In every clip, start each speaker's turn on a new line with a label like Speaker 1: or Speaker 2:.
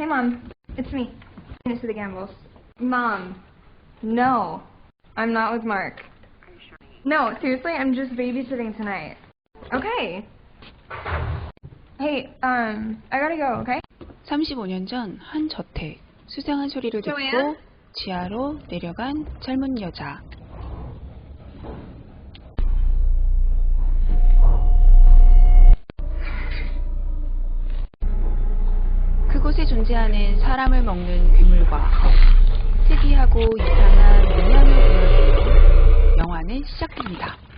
Speaker 1: Hey, Mom. It's me. Into the Gambles. Mom. No. I'm not with Mark. No, seriously, I'm just babysitting tonight. Okay. Hey, um, I gotta go, okay?
Speaker 2: 35년 전 한 저택 수상한 소리를 듣고? 지하로 내려간 젊은 여자. 그곳에 존재하는 사람을 먹는 괴물과 특이하고 이상한 문양을 보여주고 영화는 시작됩니다.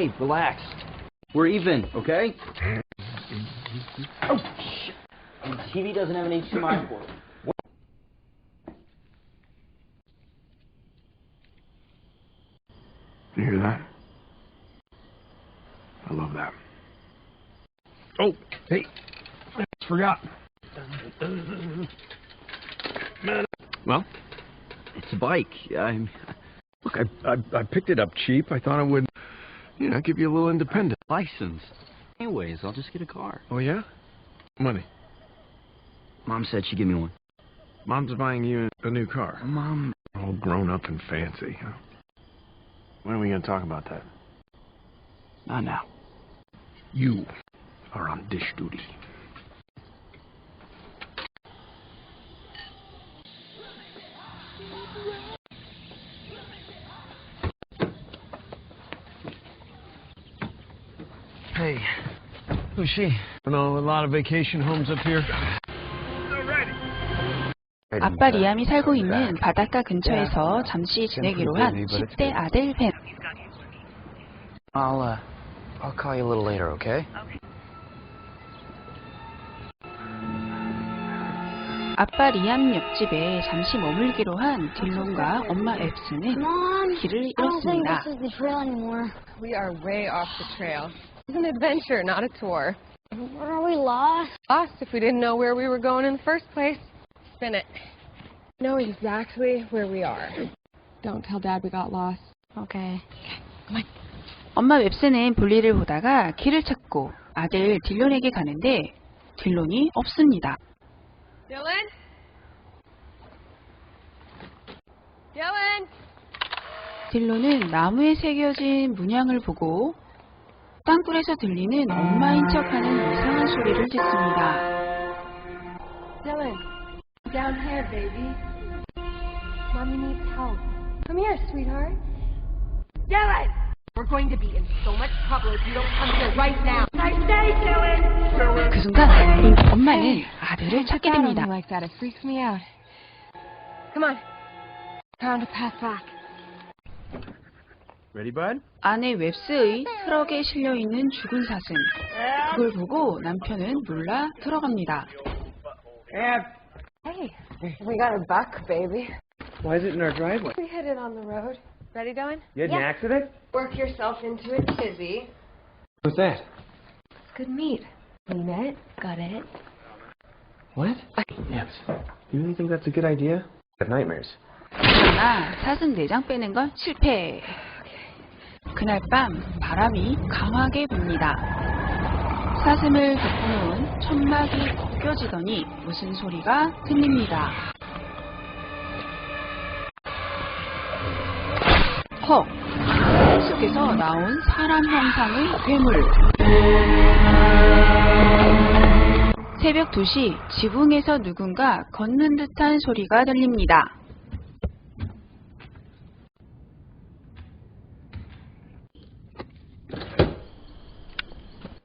Speaker 3: Hey, relax. We're even, okay? Oh, shit. The TV doesn't have an HDMI port.
Speaker 4: You hear that? I love that. Oh, hey, I forgot. Well,
Speaker 3: It's a bike. I'm
Speaker 4: look, I, I I picked it up cheap. I thought it would, you know, give you a little independence.
Speaker 3: License. Anyways, I'll just get a car.
Speaker 4: Oh yeah, money.
Speaker 3: Mom said she'd give me one.
Speaker 4: Mom's buying you a new car,
Speaker 3: Mom,
Speaker 4: all grown up and fancy. Huh? When are we gonna talk about that?
Speaker 3: not now.
Speaker 4: You are on dish duty.
Speaker 3: Who's she?
Speaker 4: You know, a lot of vacation homes up here.
Speaker 2: 아빠 리암이 살고 있는 바닷가 근처에서 잠시 지내기로 한 10대 아들 벤.
Speaker 3: I'll uh, I'll call you a little later, okay?
Speaker 2: 아빠 리암 옆집에 잠시 머물기로 한 딜론과 엄마 앱스는 길을
Speaker 5: I don't think
Speaker 2: 잃었습니다.
Speaker 6: It's an adventure, not a tour.
Speaker 5: Are we lost?
Speaker 6: Lost if we didn't know where we were going in the first place. Spin it. Know exactly where we are. Don't tell Dad we got lost.
Speaker 5: Okay.
Speaker 2: 엄마 웹스는 볼일을 보다가 길을 찾고 아들 딜론에게 가는데 딜론이 없습니다.
Speaker 6: Dylan? Dylan?
Speaker 2: 딜론은 나무에 새겨진 문양을 보고 땅굴에서 들리는 엄마인 척하는 이상한 소리를 듣습니다.
Speaker 6: Dylan. Down here, baby. Mommy needs help. Come here, sweetheart. Dylan! We're going to be in so much trouble if you don't come here right now. I say, Dylan!
Speaker 2: 그 순간 엄마는 아들을 찾게 됩니다.
Speaker 6: like that. It freaks me out. Come on. Found a path back.
Speaker 4: Ready, bud?
Speaker 2: 아내 웹스의 트럭에 실려 있는 죽은 사슴. 그걸 보고 남편은 놀라 들어갑니다.
Speaker 6: Hey, we got a buck, baby.
Speaker 7: Why is it in our driveway?
Speaker 6: We hit it on the road. Ready, Dylan?
Speaker 7: You had an accident?
Speaker 6: Work yourself into a tizzy.
Speaker 7: What's that?
Speaker 6: It's good meat. Clean it, gut it.
Speaker 7: What? Yes. You really think that's a good idea? I have nightmares.
Speaker 2: 그러나 사슴 내장 빼는 건 실패. 그날 밤 바람이 강하게 붑니다. 사슴을 덮어놓은 천막이 벗겨지더니 무슨 소리가 들립니다. 헉! 속에서 나온 사람 형상의 괴물. 새벽 2시 지붕에서 누군가 걷는 듯한 소리가 들립니다.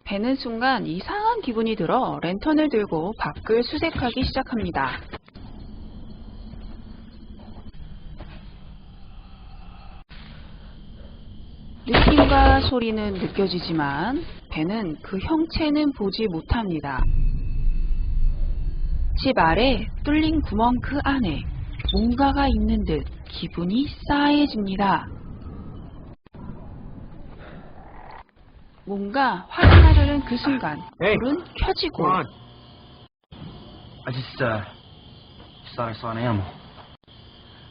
Speaker 2: 배는 순간 이상한 기분이 들어 랜턴을 들고 밖을 수색하기 시작합니다. 느낌과 소리는 느껴지지만 배는 그 형체는 보지 못합니다. 집 아래 뚫린 구멍 그 안에 뭔가가 있는 듯 기분이 싸해집니다. 뭔가 확인하려는 그 순간
Speaker 3: Hey.
Speaker 2: 불은 켜지고
Speaker 3: Come on. I just, uh, just thought I saw an animal.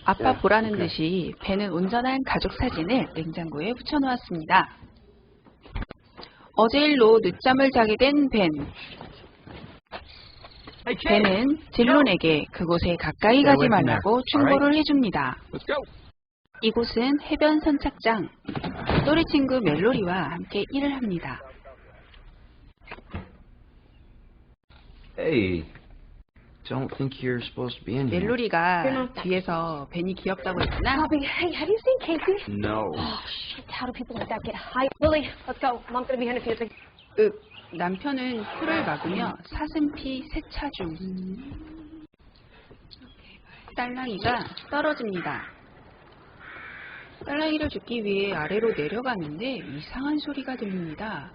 Speaker 2: 아빠
Speaker 3: 네,
Speaker 2: 보라는. 듯이 벤은 온전한 가족 사진을 냉장고에 붙여놓았습니다. 어제 일로 늦잠을 자게 된 벤.
Speaker 3: Hey, kid!
Speaker 2: 벤은 딜론에게 그곳에 가까이 가지 말라고 충고를 해줍니다.
Speaker 4: Let's go.
Speaker 2: 이곳은 해변 선착장. 또래 친구 멜로리와 함께 일을 합니다.
Speaker 7: Hey, don't think you're supposed to be in here.
Speaker 2: 멜로리가 뒤에서 벤이 귀엽다고 했구나.
Speaker 6: Bobby, hey, have you seen Casey?
Speaker 7: No.
Speaker 6: Oh, shit. How do people like that get high? Lily, let's go. Mom's gonna be here in a few seconds.
Speaker 2: 윽, 남편은 혀를 막으며 사슴피 세차 중. 딸랑이가 떨어집니다. 딸랑이를 죽기 위해 아래로 내려가는데 이상한 소리가 들립니다.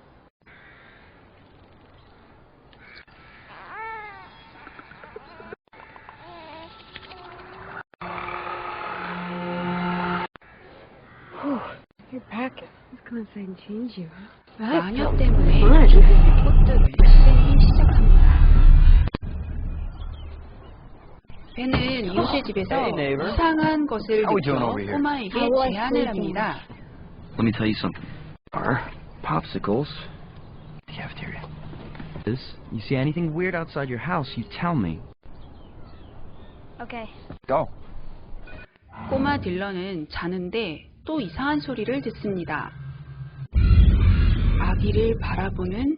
Speaker 2: 마녀 때문에 꽃들을 쓰기 시작합니다. 벤은 이웃의 집에서
Speaker 3: Hey.
Speaker 2: 이상한 것을 느껴? 꼬마에게 제안을? 합니다.
Speaker 3: Let me tell you something.
Speaker 7: Our popsicles.
Speaker 3: The cafeteria. This, you see anything weird outside your house, you tell me.
Speaker 5: Okay.
Speaker 3: Go.
Speaker 2: 꼬마 딜런은 자는데 또 이상한 소리를 듣습니다. 아기를 바라보는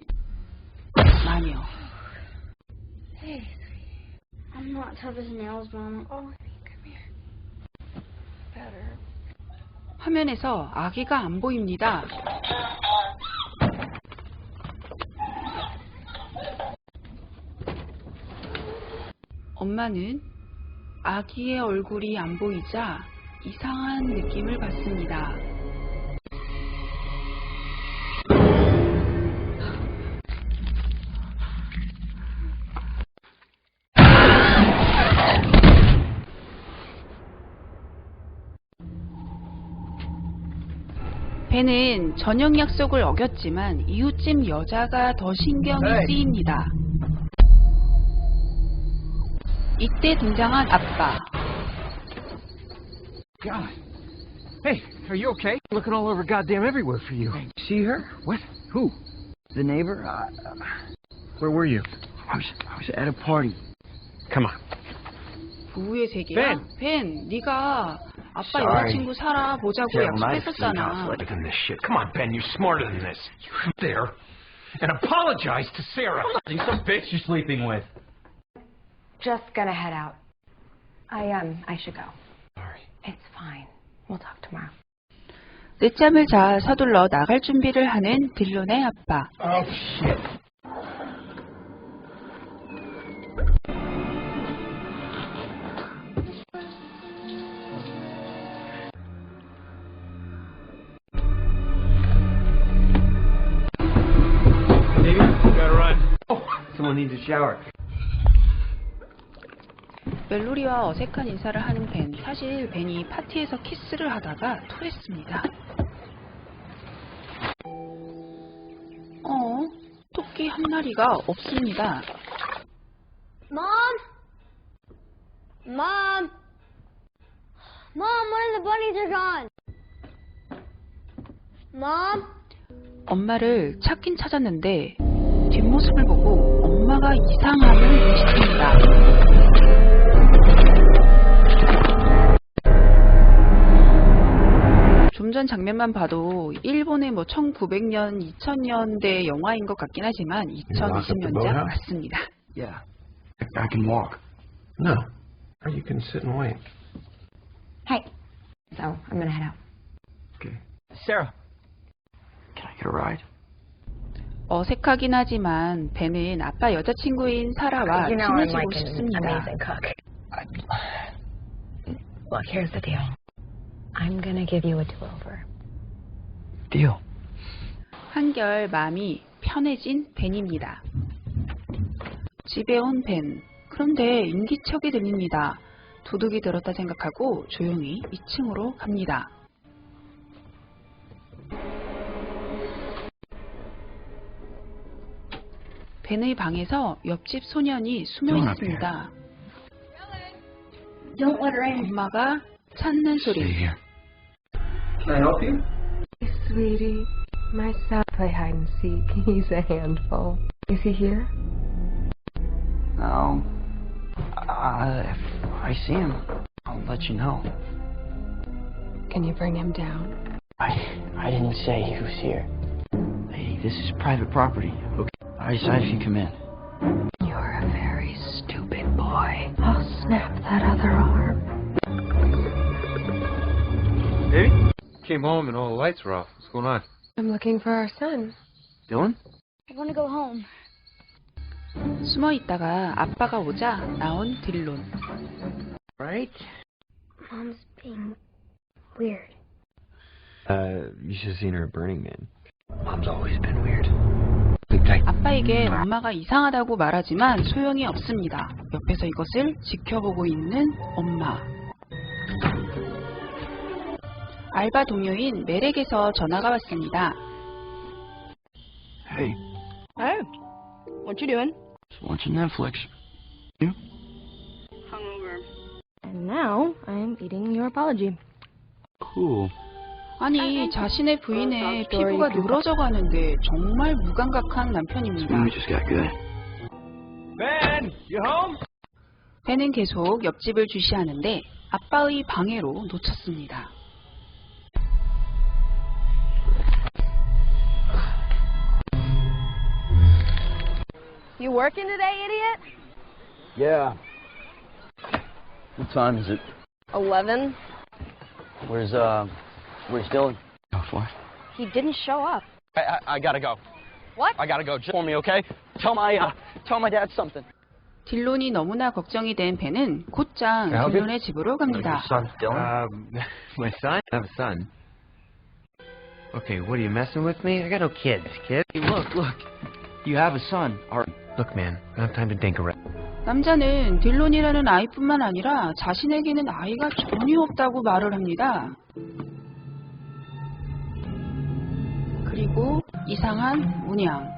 Speaker 2: 마녀.
Speaker 5: I'm not tough as nails, Mom.
Speaker 2: 화면에서 아기가 안 보입니다. 엄마는 아기의 얼굴이 안 보이자 이상한 느낌을 받습니다. 벤은 저녁 약속을 어겼지만 이웃집 여자가 더 신경이. 쓰입니다. 이때 등장한 아빠.
Speaker 4: God. Hey, are you okay? Looking all over goddamn everywhere for you.
Speaker 3: See her?
Speaker 4: What? Who?
Speaker 3: The neighbor? Uh,
Speaker 4: Where were you?
Speaker 3: I was, I was at a party.
Speaker 4: Come on.
Speaker 2: 부부의 세계야?
Speaker 4: 벤!
Speaker 2: 벤, 네가 아빠
Speaker 3: Sorry.
Speaker 2: 여자친구 살아 보자고
Speaker 3: Terrible night.
Speaker 2: 약속했었잖아.
Speaker 4: Better than this shit. Come on, Ben. You're smarter than this. You went there and apologize to Sarah.
Speaker 3: You some bitch you're sleeping with.
Speaker 1: Just gonna head out. I um I should go.
Speaker 4: Sorry.
Speaker 1: It's fine. We'll talk tomorrow.
Speaker 2: 늦잠을 자 서둘러 나갈 준비를 하는 딜론의 아빠.
Speaker 4: Oh, shit.
Speaker 7: Someone needs a shower.
Speaker 2: 멜로리와 어색한 인사를 하는 벤. 사실 벤이 파티에서 키스를 하다가 토했습니다. 어, 토끼 한 마리가 없습니다.
Speaker 5: Mom? Mom? Mom, where are the bunnies are gone? Mom?
Speaker 2: 엄마를 찾긴 찾았는데 뒷모습을 보고 엄마가 이상함을 의식합니다. 좀전 장면만 봐도 일본의 뭐 1900년, 2000년대 영화인 것 같긴 하지만 2020년작 맞습니다.
Speaker 3: Yeah. I can walk.
Speaker 4: No. Or you can sit and wait.
Speaker 1: Hey. So I'm gonna head out.
Speaker 3: Okay. Sarah. Can I get a ride?
Speaker 2: 어색하긴 하지만 벤은 아빠 여자친구인 사라와
Speaker 1: I'm
Speaker 2: 친해지고 싶습니다.
Speaker 1: amazing cook. Look, here's the deal. I'm gonna give you a do-over.
Speaker 3: Deal.
Speaker 2: 한결 마음이 편해진 벤입니다. 집에 온 벤. 그런데 인기척이 들립니다. 도둑이 들었다 생각하고 조용히 2층으로 갑니다. 벤의 방에서 옆집 소년이 숨어 있습니다.
Speaker 5: Don't let her in.
Speaker 2: 엄마가 찾는 소리.
Speaker 7: Can I help you?
Speaker 6: Sweetie, my son play hide and seek. He's a handful. Is he here?
Speaker 3: No. Uh, if I see him, I'll let you know.
Speaker 6: Can you bring him down?
Speaker 3: I I didn't say he was here. Hey, this is private property. Okay. I decided if you come in.
Speaker 6: You're a very stupid boy. I'll snap that other arm.
Speaker 7: Baby? Came home and all the lights were off. What's going on?
Speaker 6: I'm looking for our son.
Speaker 7: Dylan?
Speaker 5: I want to go home.
Speaker 2: 숨어 있다가 아빠가 오자 나온 딜론.
Speaker 7: Right?
Speaker 5: Mom's being weird.
Speaker 7: Uh, you should have seen her at Burning Man. Mom's always been weird.
Speaker 2: 아빠에게 엄마가 이상하다고 말하지만 소용이 없습니다. 옆에서 이것을 지켜보고 있는 엄마. 알바 동료인 멜에게서 전화가 왔습니다.
Speaker 3: Hey,
Speaker 5: Oh, what you doing?
Speaker 3: just watching Netflix.
Speaker 5: Hungover. And now I'm eating your apology.
Speaker 3: Cool.
Speaker 2: 아니, 자신의 부인의 피부가 늘어져 가는데 정말 무감각한 남편입니다. 벤은 계속 옆집을 주시하는데 아빠의 방해로 놓쳤습니다.
Speaker 5: You working today, idiot?
Speaker 3: Yeah. What time is it?
Speaker 5: Eleven.
Speaker 3: Where's uh, where's Dylan? Oh, what?
Speaker 5: He didn't show up.
Speaker 3: I, I I gotta go.
Speaker 5: What?
Speaker 3: I gotta go. Just for me, okay? Tell my uh, tell my dad something.
Speaker 2: 딜론이 너무나 걱정이 된 벤은 곧장? 딜론의 집으로 갑니다.
Speaker 3: Son, Dylan.
Speaker 7: Um, my son? I have a son. Okay, what are you messing with me? I got no kids, kid.
Speaker 3: Hey, look, look. You have a son. All right.
Speaker 7: Look, man, I don't have time to think around.
Speaker 2: 남자는 딜론이라는 아이뿐만 아니라 자신에게는 아이가 전혀 없다고 말을 합니다. 그리고 이상한 문양.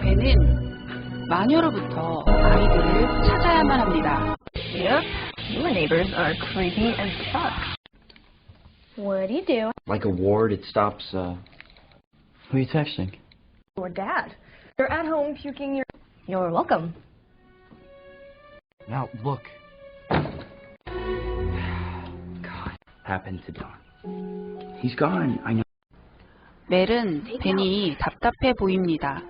Speaker 2: 벤은 마녀로부터 아이들을 찾아야만 합니다.
Speaker 5: Yep. Your neighbors are creepy as fuck. What do you do?
Speaker 3: Like a ward, it stops. uh... Who are you texting?
Speaker 1: Or dad. You're at home puking your.
Speaker 5: You're welcome.
Speaker 3: Now look. God, happened to Don. He's gone. I know.
Speaker 2: 멜은 벤이 답답해 보입니다.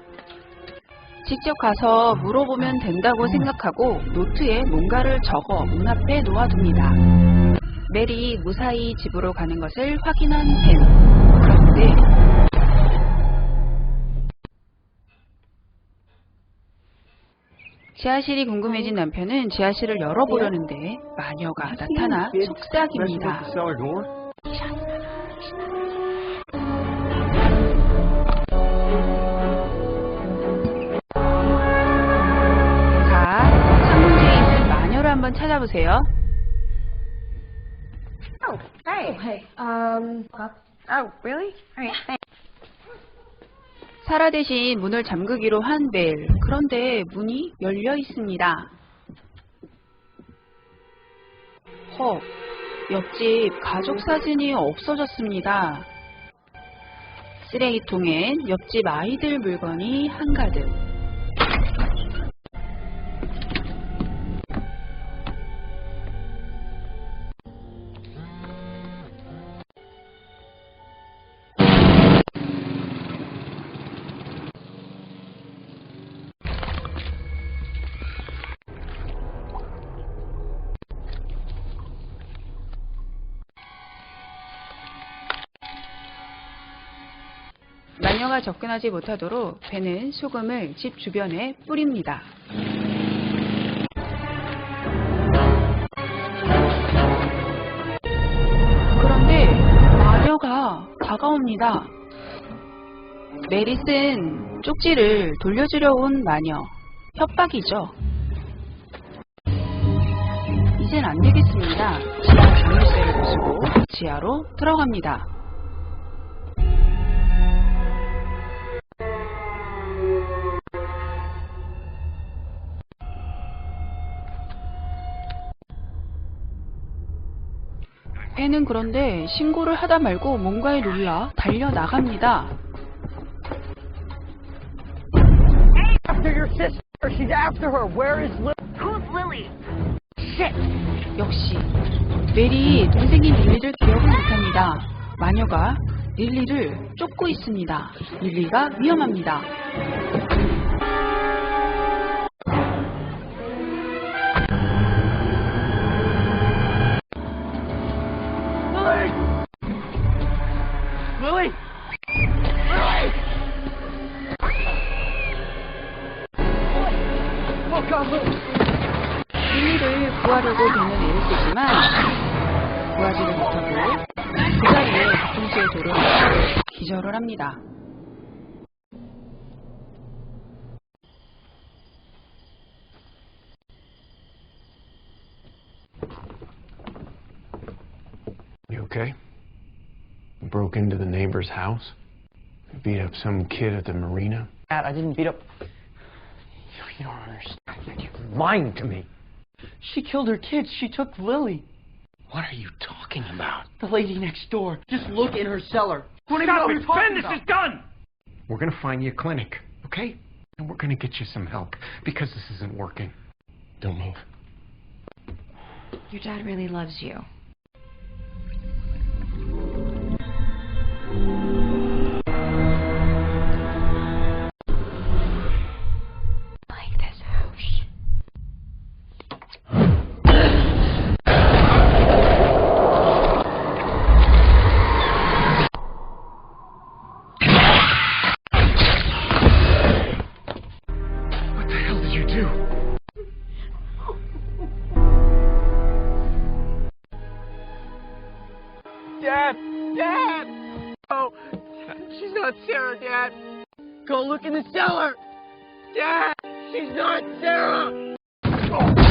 Speaker 2: 직접 가서 물어보면 된다고 생각하고 노트에 뭔가를 적어 문 앞에 놓아둡니다. 멜이 무사히 집으로 가는 것을 확인한 벤. 그런데 지하실이 궁금해진 남편은 지하실을 열어보려는데 마녀가 나타나 속삭입니다. 보세요.
Speaker 1: Oh, hey. hey. Um. Oh, really? Alright, thanks.
Speaker 2: 사라 대신 문을 잠그기로 한 벨. 그런데 문이 열려 있습니다. 헉, 옆집 가족 사진이 없어졌습니다. 쓰레기통엔 옆집 아이들 물건이 한가득. 접근하지 못하도록 배는 소금을 집 주변에 뿌립니다. 그런데 마녀가 다가옵니다. 메리슨 쪽지를 돌려주려 온 마녀. 협박이죠. 이젠 안 되겠습니다. 지하 자물쇠를 부수고 지하로 들어갑니다. 애는 그런데 신고를 하다 말고 뭔가에 놀라 달려 나갑니다.
Speaker 3: After your sister. She's after her. Where is Lily?
Speaker 5: Who's Lily?
Speaker 2: 역시 멜이 동생인 릴리를 기억을 못합니다. 마녀가 릴리를 쫓고 있습니다. 릴리가 위험합니다. 구하려고 되는 애를 쓰지만 구하지를 못하고 그 자리에 뒤통수에 돌을 맞고 기절을 합니다.
Speaker 4: You okay? Broke into the neighbor's house? Beat up some kid at the marina?
Speaker 3: Dad, I didn't beat up. You don't understand. You're lying to me. She killed her kids. She took Lily.
Speaker 4: What are you talking about?
Speaker 3: The lady next door. Just look in her cellar. Don't even
Speaker 4: Stop
Speaker 3: know who
Speaker 4: it!
Speaker 3: you're
Speaker 4: Ben, this
Speaker 3: about.
Speaker 4: is done! We're gonna find you a clinic, okay? And we're gonna get you some help because this isn't working. Don't move.
Speaker 1: Your dad really loves you.
Speaker 3: Dad! Dad! Oh, she's not Sarah, Dad. Go look in the cellar. Dad! She's not Sarah! Okay,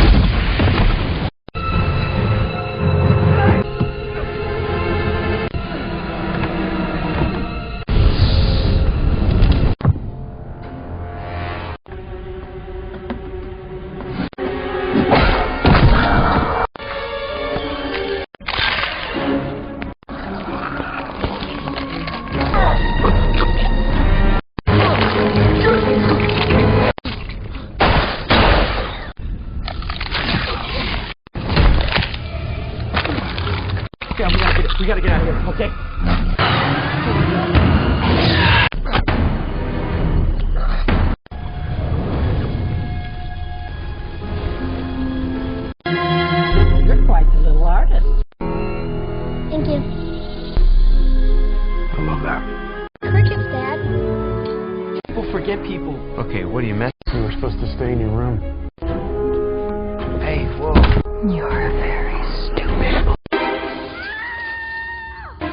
Speaker 3: gotta get out of here, okay?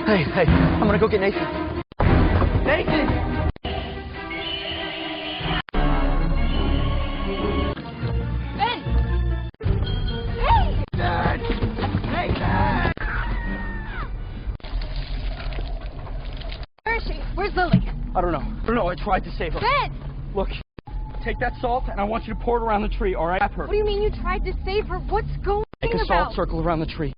Speaker 7: Hey,
Speaker 3: hey, I'm gonna go get Nathan. Nathan! Hey, Dad!
Speaker 6: Where is she? Where's Lily?
Speaker 3: I don't know. I don't know. I tried to save her.
Speaker 6: Ben!
Speaker 3: Look, take that salt and I want you to pour it around the tree, all right? Wrap her.
Speaker 6: What do you mean you tried to save her? What's going on?
Speaker 3: Make a
Speaker 6: about?
Speaker 3: salt circle around the tree.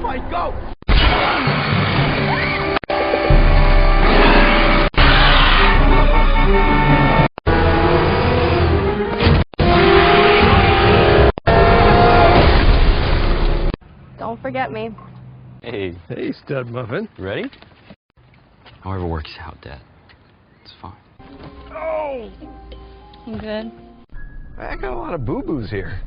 Speaker 5: point, go!
Speaker 8: Don't forget me.
Speaker 3: Hey.
Speaker 4: Hey, stud muffin.
Speaker 3: Ready? However works out, Dad. It's fine.
Speaker 4: Oh!
Speaker 9: You good?
Speaker 4: I got a lot of boo-boos here.